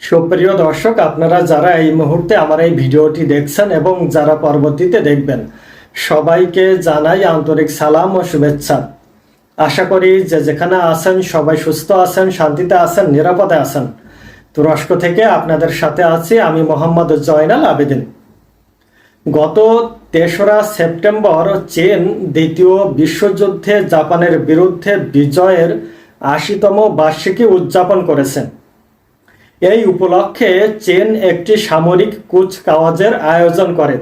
সুপ্রিয় দর্শক, আপনারা যারা এই মুহূর্তে আমার এই ভিডিওটি দেখছেন এবং যারা পরবর্তীতে দেখবেন, সবাইকে জানাই আন্তরিক সালাম ও শুভেচ্ছা। আশা করি যে যেখানে আছেন, সবাই সুস্থ আছেন, শান্তিতে আছেন, নিরাপদে আছেন। তুরস্ক থেকে আপনাদের সাথে আছি আমি মোহাম্মদ জয়নাল আবেদিন। গত তেসরা সেপ্টেম্বর চীন দ্বিতীয় বিশ্বযুদ্ধে জাপানের বিরুদ্ধে বিজয়ের আশিতম বার্ষিকী উদযাপন করেছে। এই উপলক্ষে চীন একটি সামরিক কুচকাওয়াজের আয়োজন করে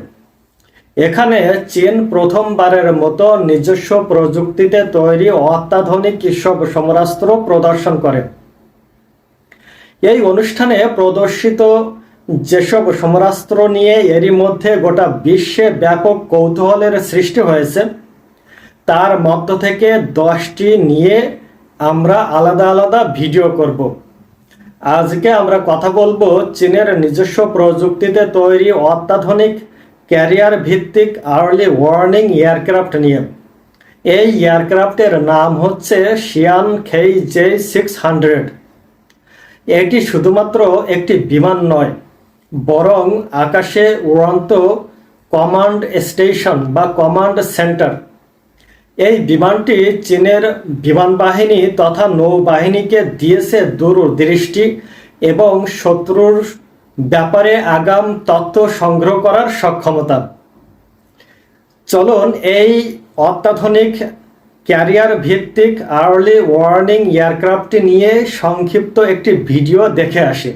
এখানে চীন প্রথমবারের মতো নিজস্ব প্রযুক্তিতে তৈরি অত্যাধুনিক সব সমরাস্ত্র প্রদর্শন করে। এই অনুষ্ঠানে প্রদর্শিত যেসব সমরাস্ত্র নিয়ে এরই মধ্যে গোটা বিশ্বে ব্যাপক কৌতূহলের সৃষ্টি হয়েছে, তার মধ্য থেকে দশটি নিয়ে আমরা আলাদা আলাদা ভিডিও করব। আজকে আমরা কথা বলব চীনের নিজস্ব প্রযুক্তিতে তৈরি অত্যাধুনিক ক্যারিয়ার ভিত্তিক আর্লি ওয়ার্নিং এয়ারক্রাফট নিয়ে। এই এয়ারক্রাফটের নাম হচ্ছে Xi'an K J six hundred. এটি শুধুমাত্র একটি বিমান নয়, বরং আকাশে উড়ন্ত কমান্ড স্টেশন বা কমান্ড সেন্টার। এই বিমানটি চীনের বিমান বাহিনী তথা নৌবাহিনীকে দিয়েছে দূরদৃষ্টি এবং শত্রুর ব্যাপারে আগাম তথ্য সংগ্রহ করার সক্ষমতা। চলুন এই অত্যাধুনিক ক্যারিয়ার ভিত্তিক আর্লি ওয়ার্নিং এয়ারক্রাফটটি নিয়ে সংক্ষিপ্ত একটি ভিডিও দেখে আসি।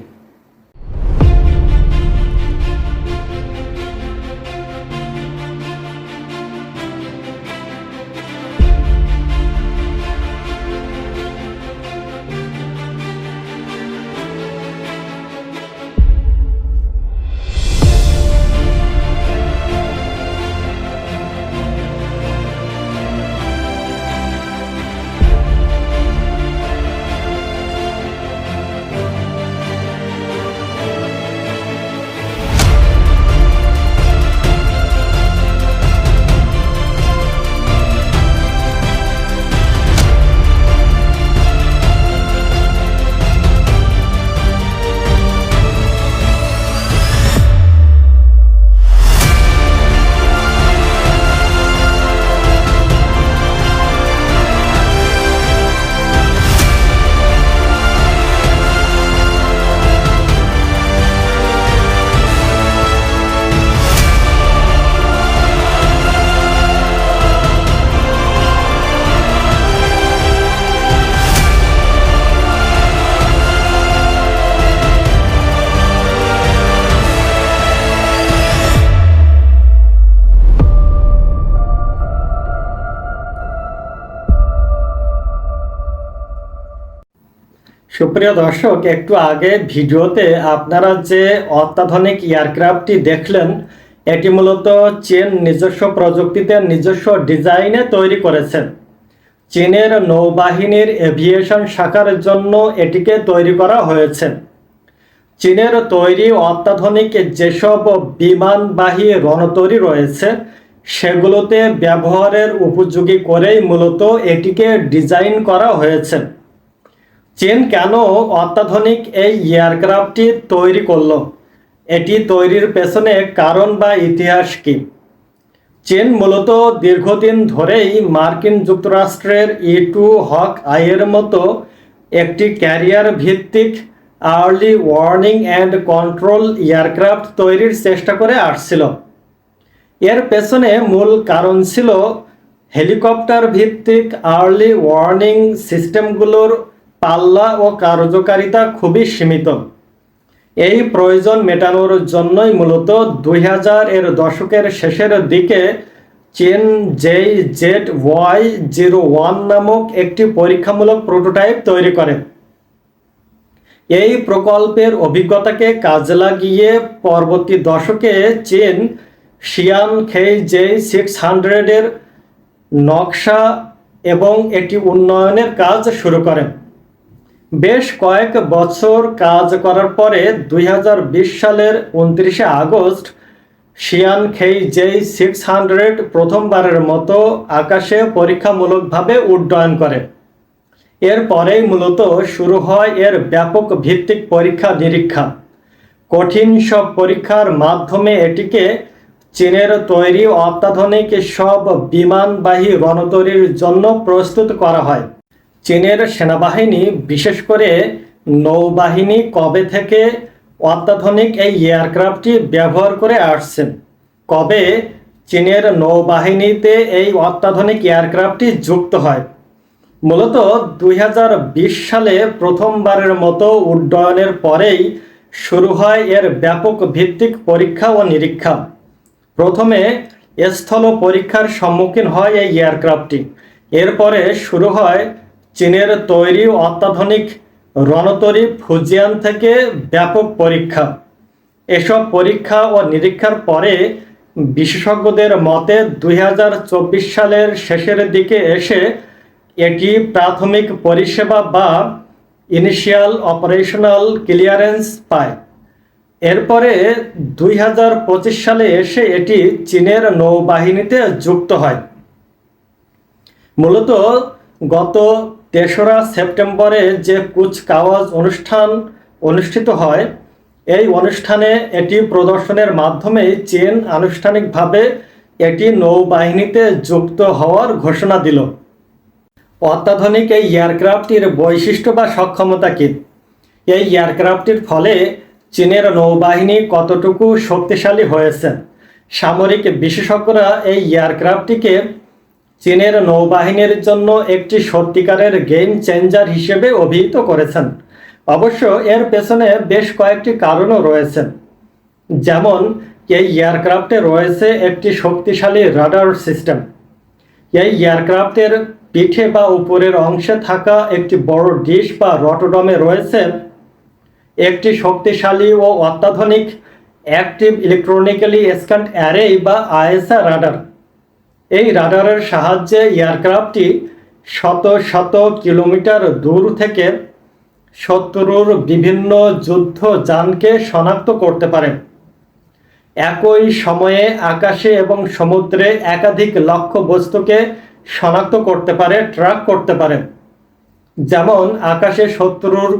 সুপ্রিয় দর্শক, একটু আগে ভিডিওতে আপনারা যে অত্যাধুনিক এয়ারক্রাফটটি দেখলেন, এটি মূলত চীন নিজস্ব প্রযুক্তিতে, নিজস্ব ডিজাইনে তৈরি করেছেন। চীনের নৌবাহিনীর এভিয়েশন শাখার জন্য এটিকে তৈরি করা হয়েছে। চীনের তৈরি অত্যাধুনিক যেসব বিমানবাহী রণতরী রয়েছে, সেগুলোতে ব্যবহারের উপযোগী করেই মূলত এটিকে ডিজাইন করা হয়েছে। চীন কেন অত্যাধুনিক এই এয়ারক্রাফটটি তৈরি করল? এটি তৈরির পেছনে কারণ বা ইতিহাস কি? চীন মূলত দীর্ঘদিন ধরেই মার্কিন যুক্তরাষ্ট্রের ই টু হক আইয়ের মতো একটি ক্যারিয়ার ভিত্তিক early warning and control aircraft তৈরির চেষ্টা করে আসছিল। এর পেছনে মূল কারণ ছিল হেলিকপ্টার ভিত্তিক আর্লি ওয়ার্নিং সিস্টেমগুলোর পাল্লা ও কার্যকারিতা খুবই সীমিত। এই প্রয়োজন মেটানোর জন্যই মূলত দুই হাজার এর দশকের শেষের দিকে চীন J Z Y zero one নামক একটি পরীক্ষামূলক প্রোটোটাইপ তৈরি করে। এই প্রকল্পের অভিজ্ঞতাকে কাজে লাগিয়ে পরবর্তী দশকে চীন শিয়ান খেই জে সিক্স হান্ড্রেডের নকশা এবং এটি উন্নয়নের কাজ শুরু করেন বেশ কয়েক বছর কাজ করার পরে দুই হাজার বিশ সালের উনত্রিশে August Xi'an K J six hundred প্রথমবারের মতো আকাশে পরীক্ষামূলকভাবে উড্ডয়ন করে। এরপরেই মূলত শুরু হয় এর ব্যাপক ভিত্তিক পরীক্ষা নিরীক্ষা। কঠিন সব পরীক্ষার মাধ্যমে এটিকে চীনের তৈরি অত্যাধুনিক সব বিমানবাহী রণতরীর জন্য প্রস্তুত করা হয়। চীনের সেনাবাহিনী, বিশেষ করে নৌবাহিনী, কবে থেকে অত্যাধুনিক এই এয়ারক্রাফটটি ব্যবহার করে আসছেন? কবে চীনের নৌবাহিনীতে এই অত্যাধুনিক এয়ারক্রাফটটি যুক্ত হয়? মূলত দুই হাজার বিশ সালে প্রথমবারের মতো উড্ডয়নের পরেই শুরু হয় এর ব্যাপক ভিত্তিক পরীক্ষা ও নিরীক্ষা। প্রথমে স্থল পরীক্ষার সম্মুখীন হয় এই এয়ারক্রাফটটি। এরপরে শুরু হয় চীনের তৈরি অত্যাধুনিক রণতরী ফুজিয়ান থেকে ব্যাপক পরীক্ষা। এসব পরীক্ষা ও নিরীক্ষার পরে বিশেষজ্ঞদের মতে দুই হাজার চব্বিশ সালের শেষের দিকে এসে এটি প্রাথমিক পরিষেবা বা ইনিশিয়াল অপারেশনাল ক্লিয়ারেন্স পায়। এরপরে দুই হাজার পঁচিশ সালে এসে এটি চীনের নৌবাহিনীতে যুক্ত হয়। মূলত গত তেসরা সেপ্টেম্বরে যে কুচকাওয়াজ অনুষ্ঠান অনুষ্ঠিত হয়, এই অনুষ্ঠানে এটি প্রদর্শনের মাধ্যমে চীন আনুষ্ঠানিকভাবে এটি নৌবাহিনীতে যুক্ত হওয়ার ঘোষণা দিল। অত্যাধুনিক এই এয়ারক্রাফটটির বৈশিষ্ট্য বা সক্ষমতা কী? এই এয়ারক্রাফটটির ফলে চীনের নৌবাহিনী কতটুকু শক্তিশালী হয়েছে? সামরিক বিশেষজ্ঞরা এই এয়ারক্রাফটটিকে চীনের নৌবাহিনীর জন্য একটি সত্যিকারের গেম চেঞ্জার হিসেবে অভিহিত করেছেন। অবশ্য এর পেছনে বেশ কয়েকটি কারণও রয়েছে। যেমন, এই এয়ারক্রাফটে রয়েছে একটি শক্তিশালী রাডার সিস্টেম। এই এয়ারক্রাফটের পিঠে বা উপরের অংশে থাকা একটি বড় ডিশ বা রটোডমে রয়েছে একটি শক্তিশালী ও অত্যাধুনিক অ্যাক্টিভ ইলেকট্রনিক্যালি স্ক্যান্ড অ্যারে বা আইএসআর রাডার। এই রাডারের সাহায্যে এয়ারক্রাফটটি শত শত কিলোমিটার দূর থেকে শত্রুর বিভিন্ন যুদ্ধ যানকে শনাক্ত করতে পারে। একই সময়ে আকাশে এবং সমুদ্রে একাধিক লক্ষ্য বস্তুকে শনাক্ত করতে পারে, ট্র্যাক করতে পারে। যেমন আকাশে শত্রুর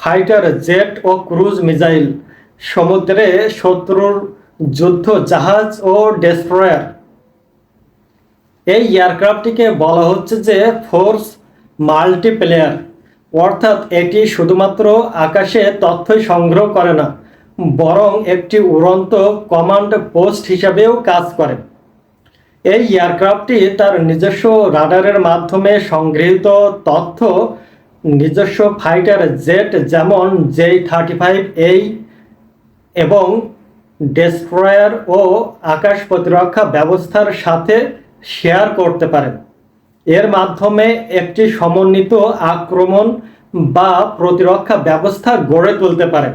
ফাইটার জেট ও ক্রুজ মিসাইল, সমুদ্রে শত্রুর যুদ্ধ জাহাজ ও ডেস্ট্রয়ার। এই এয়ারক্রাফটটিকে বলা হচ্ছে যে ফোর্স মাল্টিপ্লেয়ার। অর্থাৎ এটি শুধুমাত্র আকাশে তথ্যই সংগ্রহ করে না, বরং একটি উড়ন্ত কমান্ড পোস্ট হিসাবেও কাজ করে। এই এয়ারক্রাফটটি তার নিজস্ব রাডারের মাধ্যমে সংগৃহীত তথ্য, নিজস্ব ফাইটার জেট যেমন জেই থার্টি ফাইভ এই এবং ডেস্ট্রয়ার ও আকাশ প্রতিরক্ষা ব্যবস্থার সাথে শেয়ার করতে পারে এর মাধ্যমে একটি সমন্বিত আক্রমণ বা প্রতিরক্ষা ব্যবস্থা গড়ে তুলতে পারে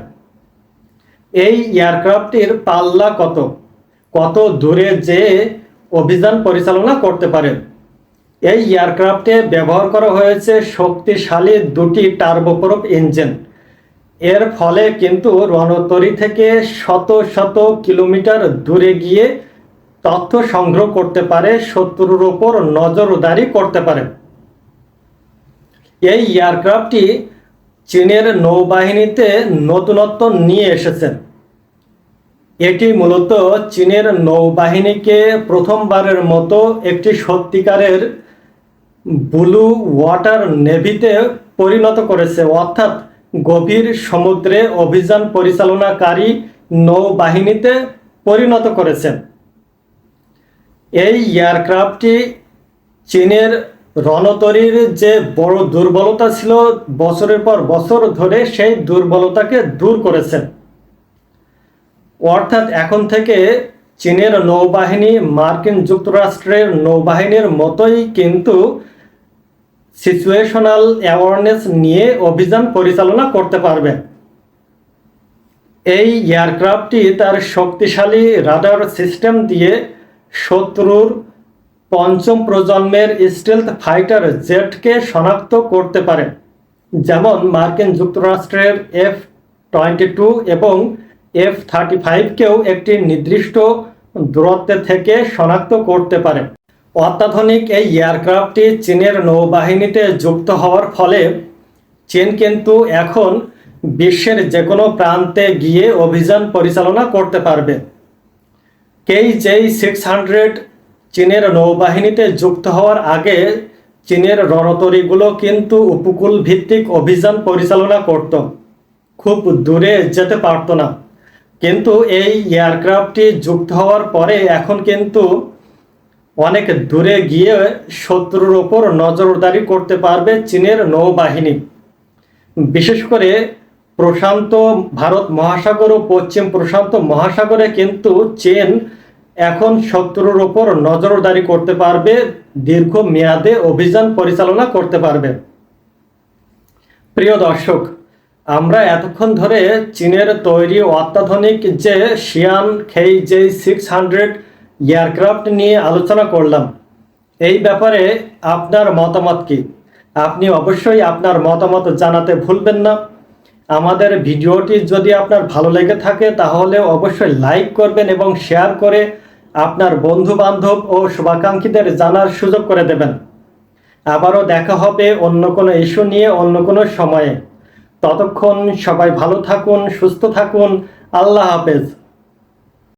এই এয়ারক্রাফটটির পাল্লা কত? কত দূরে যে অভিযান পরিচালনা করতে পারে এই এয়ারক্রাফটে ব্যবহার করা হয়েছে শক্তিশালী দুটি টার্বোপ্রপ ইঞ্জিন। এর ফলে কিন্তু রণতরী থেকে শত শত কিলোমিটার দূরে গিয়ে তথ্য সংগ্রহ করতে পারে, শত্রুর ওপর নজরদারি করতে পারে। এই এয়ারক্রাফটটি চীনের নৌবাহিনীতে নতুনত্ব নিয়ে এসেছে। এটি মূলত চীনের নৌবাহিনীকে প্রথমবারের মতো একটি সত্যিকারের ব্লু ওয়াটার নেভিতে পরিণত করেছে, অর্থাৎ গভীর সমুদ্রে অভিযান পরিচালনাকারী নৌবাহিনীতে পরিণত করেছে। এই এয়ারক্রাফটটি চীনের রণতরীর যে বড় দুর্বলতা ছিল বছরের পর বছর ধরে সেই দুর্বলতাকে দূর করেছে। অর্থাৎ এখন থেকে চীনের নৌবাহিনী, মার্কিন যুক্তরাষ্ট্রের নৌবাহিনীর মতোই কিন্তু সিচুয়েশনাল অ্যাওয়ারনেস নিয়ে অভিযান পরিচালনা করতে পারবে। এই এয়ারক্রাফটটি তার শক্তিশালী রাডার সিস্টেম দিয়ে শত্রুর পঞ্চম প্রজন্মের স্টেলথ ফাইটার জেটকে শনাক্ত করতে পারে, যেমন মার্কিন যুক্তরাষ্ট্রের এফ টোয়েন্টি টু এবং এফ থার্টি ফাইভকেও একটি নির্দিষ্ট দূরত্বে থেকে শনাক্ত করতে পারে। অত্যাধুনিক এই এয়ারক্রাফটটি চীনের নৌবাহিনীতে যুক্ত হওয়ার ফলে চীন কিন্তু এখন বিশ্বের যে কোনো প্রান্তে গিয়ে অভিযান পরিচালনা করতে পারবে। কেই জেই সিক্স হান্ড্রেড চীনের নৌবাহিনীতে যুক্ত হওয়ার আগে চীনের রণতরীগুলো কিন্তু উপকূল ভিত্তিক অভিযান পরিচালনা করত। খুব দূরে যেতে পারত না। কিন্তু এই এয়ারক্রাফটটি যুক্ত হওয়ার পরে এখন কিন্তু অনেক দূরে গিয়ে শত্রুর ওপর নজরদারি করতে পারবে চীনের নৌবাহিনী। বিশেষ করে প্রশান্ত ভারত মহাসাগর ও পশ্চিম প্রশান্ত মহাসাগরে কিন্তু চীন এখন শত্রুর ওপর নজরদারি করতে পারবে, দীর্ঘ মেয়াদে অভিযান পরিচালনা করতে পারবে। প্রিয় দর্শক, আমরা এতক্ষণ ধরে চীনের তৈরি অত্যাধুনিক যে Xi'an K J six hundred aircraft নিয়ে আলোচনা করলাম, এই ব্যাপারে আপনার মতামত কি? আপনি অবশ্যই আপনার মতামত জানাতে ভুলবেন না। আমাদের ভিডিওটি যদি আপনার ভালো লেগে থাকে, তাহলে অবশ্যই লাইক করবেন এবং শেয়ার করে আপনার বন্ধু বান্ধব ও শুভাকাঙ্ক্ষীদের জানার সুযোগ করে দেবেন। আবারও দেখা হবে অন্য কোনো ইস্যু নিয়ে, অন্য কোনো সময়ে। ততক্ষণ সবাই ভালো থাকুন, সুস্থ থাকুন। আল্লাহ হাফেজ।